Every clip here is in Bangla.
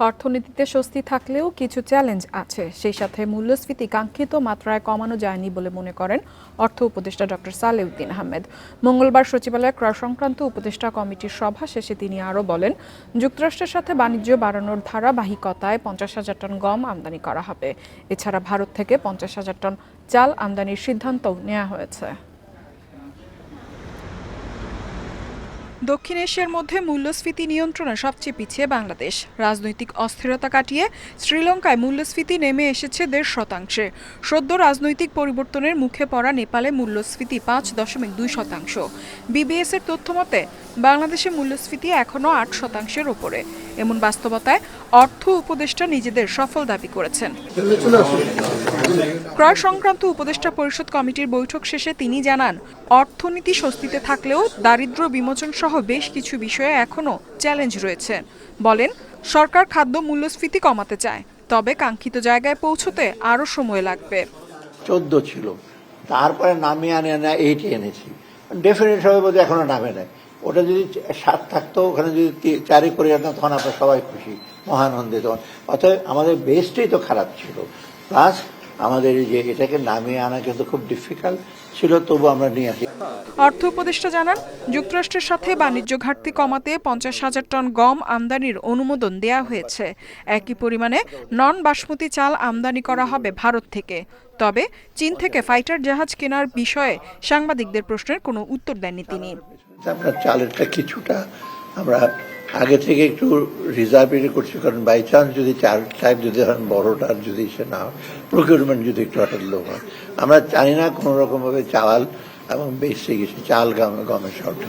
অর্থনীতিতে স্বস্তি থাকলেও কিছু চ্যালেঞ্জ আছে। সেই সাথে মূল্যস্ফীতি কাঙ্ক্ষিত মাত্রায় কমানো যায়নি বলে মনে করেন অর্থ উপদেষ্টা ডক্টর সালেউদ্দিন আহমেদ। মঙ্গলবার সচিবালয়ে ক্রয় সংক্রান্ত উপদেষ্টা কমিটির সভা শেষে তিনি আরও বলেন, যুক্তরাষ্ট্রের সাথে বাণিজ্য বাড়ানোর ধারাবাহিকতায় পঞ্চাশ হাজার টন গম আমদানি করা হবে। এছাড়া ভারত থেকে পঞ্চাশ হাজার টন চাল আমদানির সিদ্ধান্তও নেওয়া হয়েছে। দক্ষিণ এশিয়ার মধ্যে মূল্যস্ফীতি নিয়ন্ত্রণে সবচেয়ে পিছিয়ে বাংলাদেশ। রাজনৈতিক অস্থিরতা কাটিয়ে শ্রীলঙ্কায় মূল্যস্ফীতি নেমে এসেছে দেড় শতাংশে। সদ্য রাজনৈতিক পরিবর্তনের মুখে পড়া নেপালে মূল্যস্ফীতি পাঁচ দশমিক দুই শতাংশ। বিবিএস এর তথ্য মতে, বাংলাদেশে মূল্যস্ফীতি এখনও আট শতাংশের ওপরে এমন বাস্তবতায় অর্থ উপদেষ্টা নিজেদের সফল দাবি করেছেন। ক্রয় সংক্রান্ত উপদেষ্টা পরিষদ কমিটির বৈঠক শেষে তিনি জানান, অর্থনীতি স্বস্তিতে থাকলেও দারিদ্র বিমোচন সহ বেশ কিছু বিষয়ে এখনও চ্যালেঞ্জ রয়েছে। বলেন, সরকার খাদ্য মূল্যস্ফীতি কমাতে চায়, তবে কাঙ্ক্ষিত জায়গায় পৌঁছতে আরও সময় লাগবে। চোদ্দ ছিল। তারপরে নামিয়ে আনে না এইটি এনেছি। ডেফিনেট হবে বোধ এখনও নামে নেয় ওটা যদি সাত থাকতো, ওখানে যদি চারি করে যেতাম তখন আমরা সবাই খুশি মহানন্দিত অতএব আমাদের বেসটাই তো খারাপ ছিল। প্লাস আমাদের যে এটাকে নামিয়ে আনা কিন্তু খুব ডিফিকাল্ট ছিল তবু আমরা নিয়ে আসি। অর্থ উপদেষ্টা জানান যুক্তরাষ্ট্রের সাথে বাণিজ্য ঘাটতি কমাতে পঞ্চাশ হাজার টন গম আমদানির অনুমোদন দেয়া হয়েছে। একই পরিমাণে নন বাসমতি চাল আমদানি করা হবে ভারত থেকে। তবে চীন থেকে ফাইটার জাহাজ কেনার বিষয়ে সাংবাদিকদের প্রশ্নের কোনো উত্তর দেননি তিনি। আপনার চালেরটা কিছুটা আমরা আগে থেকে একটু রিজার্ভ করছি, কারণ বাই চান্স যদি চাল টাইপ যদি ধরেন বড়টার যদি সে না প্রকিউরমেন্ট যদি একটু হঠাৎ লো হয়। আমরা জানি না কোনো রকম ভাবে চাল এবং বেশি গেছে চাল গম, গমের শর্ট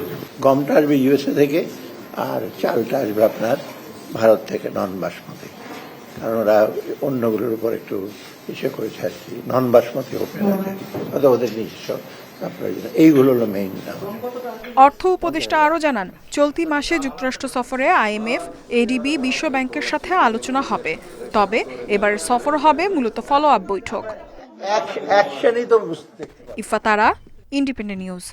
গমটা আসবে ইউএসএ থেকে, আর চালটা আসবে আপনার ভারত থেকে নন বাসমতি কারণ ওরা অন্যগুলোর উপর একটু ইসে করেছে আর কি নন বাসমতি অথবা ওদের নিজস্ব। এইগুলো হলো মেইন অর্থ উপদেষ্টা আরও জানান চলতি মাসে যুক্তরাষ্ট্র সফরে আইএমএফ এডিবি বিশ্ব ব্যাংকের সাথে আলোচনা হবে। তবে এবারের সফর হবে মূলত ফলো আপ বৈঠক ইফাতারা ইন্ডিপেন্ডেন্ট নিউজ